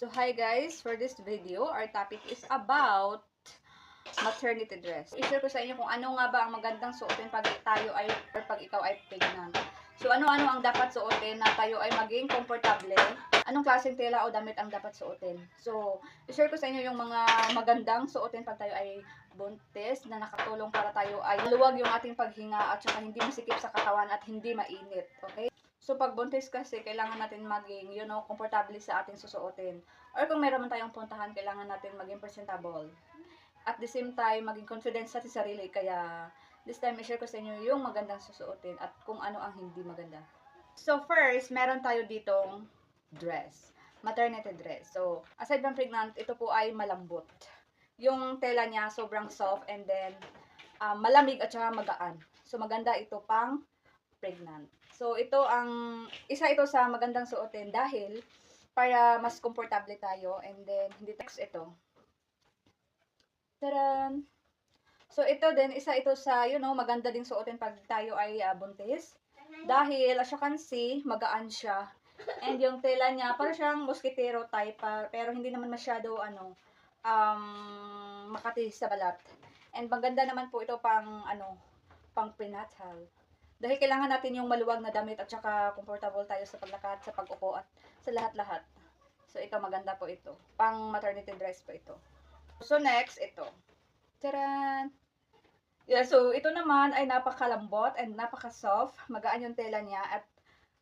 So, hi guys, for this video, our topic is about maternity dress. I-share ko sa inyo kung ano nga ba ang magandang suotin pag tayo ay, or pag ikaw ay pregnant. So, ano-ano ang dapat suotin na tayo ay maging komportable? Anong klaseng tela o damit ang dapat suotin? So, i-share ko sa inyo yung mga magandang suotin pag tayo ay buntis na nakatulong para tayo ay luwag yung ating paghinga at saka hindi masikip sa katawan at hindi mainit. Okay? So, pag buntis kasi, kailangan natin maging, you know, komportable sa ating susuotin. Or kung meron man tayong puntahan, kailangan natin maging presentable. At the same time, maging confident sa ating sarili. Kaya, this time, i-share ko sa inyo yung magandang susuotin at kung ano ang hindi maganda. So, first, meron tayo ditong dress. Maternity dress. So, aside from pregnant, ito po ay malambot. Yung tela niya, sobrang soft and then, um, malamig at saka magaan. So, maganda ito pang pregnant. So, ito ang, isa ito sa magandang suotin dahil para mas komportable tayo and then hindi text ito. Taran! So, ito din, isa ito sa, you know, maganda ding suotin pag tayo ay ah, buntis. Dahil, as you can see, magaan siya. And yung tela niya, parang siyang mosquitero type, pa, pero hindi naman masyado, ano, um, makati sa balat. And maganda naman po ito pang, ano, pang prenatal. Dahil kailangan natin yung maluwag na damit at saka comfortable tayo sa paglakad, sa pag-upo at sa lahat-lahat. So, ito maganda po ito. Pang maternity dress po ito. So, next, ito. Taran! Yeah, so, ito naman ay napakalambot and napaka-soft. Magaan yung tela niya at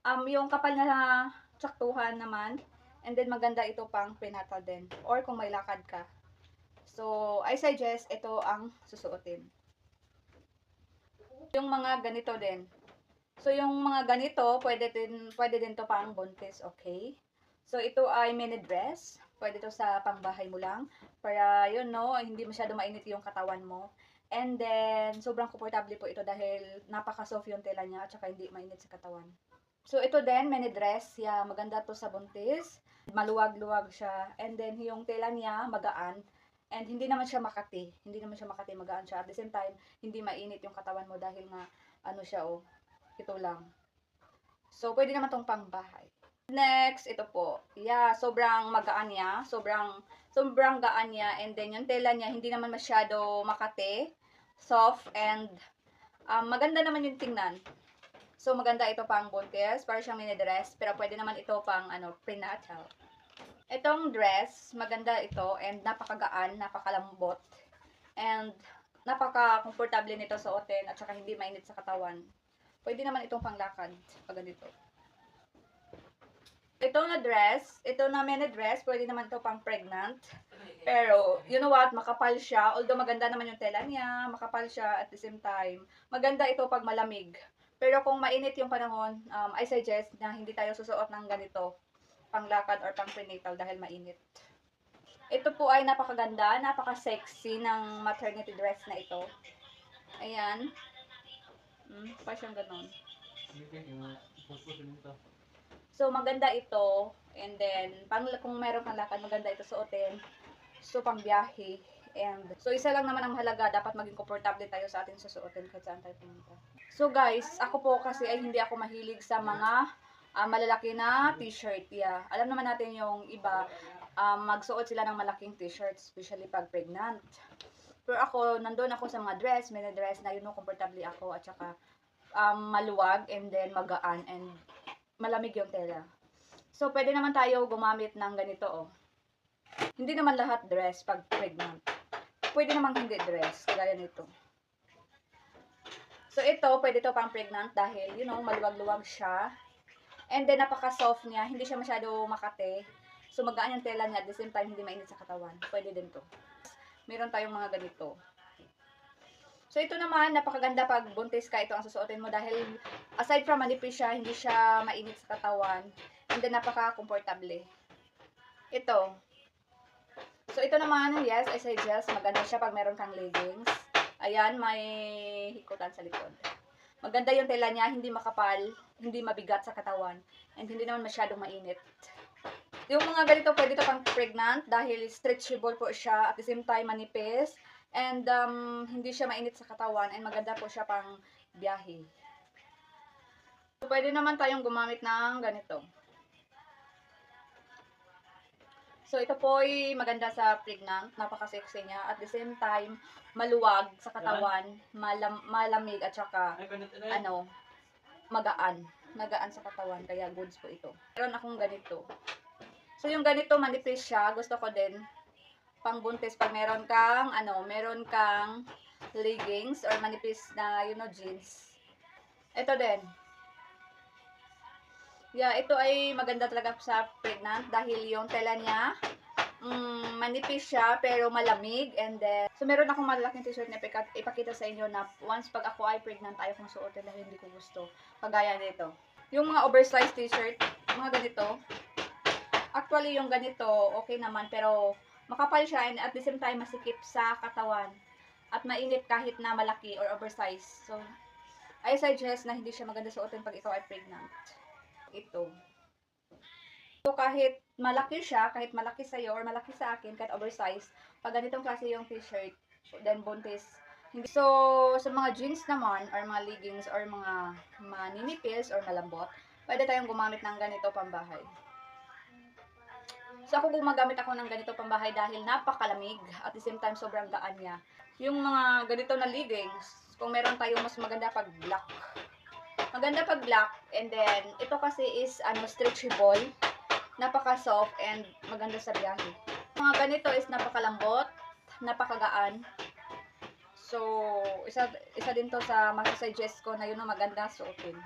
um, yung kapal na tsaktuhan naman. And then, maganda ito pang prenatal din. Or kung may lakad ka. So, I suggest ito ang susuotin yung mga ganito din. So, yung mga ganito, pwede din, pwede din to pang buntis, okay? So, ito ay mini dress. Pwede to sa pangbahay mo lang. Para, yun, no, hindi masyado mainit yung katawan mo. And then, sobrang komportable po ito dahil napaka-soft yung tela niya at saka hindi mainit sa katawan. So, ito din, mini dress. Yeah, maganda to sa buntis. Maluwag-luwag siya. And then, yung tela niya, magaan. And hindi naman siya makati. Hindi naman siya makati, magaan siya. At the same time, hindi mainit yung katawan mo dahil nga, ano siya, oh, ito lang. So, pwede naman tong pangbahay. Next, ito po. Yeah, sobrang magaan niya. Sobrang, sobrang gaan niya. And then, yung tela niya, hindi naman masyado makati. Soft and um, maganda naman yung tingnan. So, maganda ito pang buntis. Para siyang mini dress. Pero pwede naman ito pang, ano, prenatal. Itong dress, maganda ito and napakagaan, napakalambot. And napaka-comfortable nito sa oten at saka hindi mainit sa katawan. Pwede naman itong panglakad pag ganito. Ito na dress, ito na mini dress, pwede naman ito pang pregnant. Pero, you know what, makapal siya. Although maganda naman yung tela niya, makapal siya at the same time. Maganda ito pag malamig. Pero kung mainit yung panahon, um, I suggest na hindi tayo susuot ng ganito panglakad or pang dahil mainit. Ito po ay napakaganda, napaka-sexy ng maternity dress na ito. Ayan. Hmm, pa siyang ganon. So, maganda ito. And then, pang, kung meron kang lakad, maganda ito suotin. So, pang biyahe. And, so, isa lang naman ang mahalaga. Dapat maging komportable tayo sa ating susuotin kahit saan tayo pumunta. So, guys, ako po kasi ay hindi ako mahilig sa mga uh, malalaki na t-shirt. Yeah. Alam naman natin yung iba, um, magsuot sila ng malaking t-shirt, especially pag pregnant. Pero ako, nandun ako sa mga dress, mini dress na yun know, comfortably ako at saka um, maluwag and then magaan and malamig yung tela. So, pwede naman tayo gumamit ng ganito, oh. Hindi naman lahat dress pag pregnant. Pwede naman hindi dress, kagaya nito. So, ito, pwede to pang pregnant dahil, you know, maluwag-luwag siya. And then, napaka-soft niya. Hindi siya masyado makate. So, magaan yung tela niya. At the same time, hindi mainit sa katawan. Pwede din to. Meron tayong mga ganito. So, ito naman, napakaganda pag buntis ka. Ito ang susuotin mo dahil aside from manipis siya, hindi siya mainit sa katawan. And then, napaka-comfortable. Ito. So, ito naman, yes, I suggest, maganda siya pag meron kang leggings. Ayan, may hikutan sa likod. Maganda yung tela niya, hindi makapal, hindi mabigat sa katawan, and hindi naman masyadong mainit. Yung mga ganito, pwede ito pang pregnant dahil stretchable po siya, at the same time manipis, and um, hindi siya mainit sa katawan, and maganda po siya pang biyahe. So, pwede naman tayong gumamit ng ganito. So, ito po ay maganda sa pregnant. Napaka-sexy niya. At the same time, maluwag sa katawan, malam malamig, at saka, ano, magaan. Magaan sa katawan. Kaya goods po ito. Meron akong ganito. So, yung ganito, manipis siya. Gusto ko din pang buntis pag meron kang, ano, meron kang leggings or manipis na, you know, jeans. Ito din. Yeah, ito ay maganda talaga sa pregnant dahil yung tela niya mm, manipis siya pero malamig. And then so meron akong malaking t-shirt na ipakita sa inyo na once pag ako ay pregnant ayaw kong suotin dahil hindi ko gusto. Kagaya nito. Yung mga oversized t-shirt mga ganito. Actually yung ganito okay naman pero makapal siya and at the same time masikip sa katawan. At mainit kahit na malaki or oversized. So I suggest na hindi siya maganda suotin pag ikaw ay pregnant ito. So, kahit malaki siya, kahit malaki sa'yo or malaki sa akin, kahit oversized, pag ganitong klase yung t-shirt, then buntis. So, sa mga jeans naman, or mga leggings, or mga maninipis, or malambot, pwede tayong gumamit ng ganito pambahay. So, ako gumagamit ako ng ganito pambahay dahil napakalamig, at the same time, sobrang gaan niya. Yung mga ganito na leggings, kung meron tayo mas maganda pag black, Maganda pag black and then ito kasi is ano stretchable, napaka-soft and maganda sa biyahe. Mga ganito is napakalambot, napakagaan. So, isa isa din to sa masasuggest ko na yun ang maganda suotin.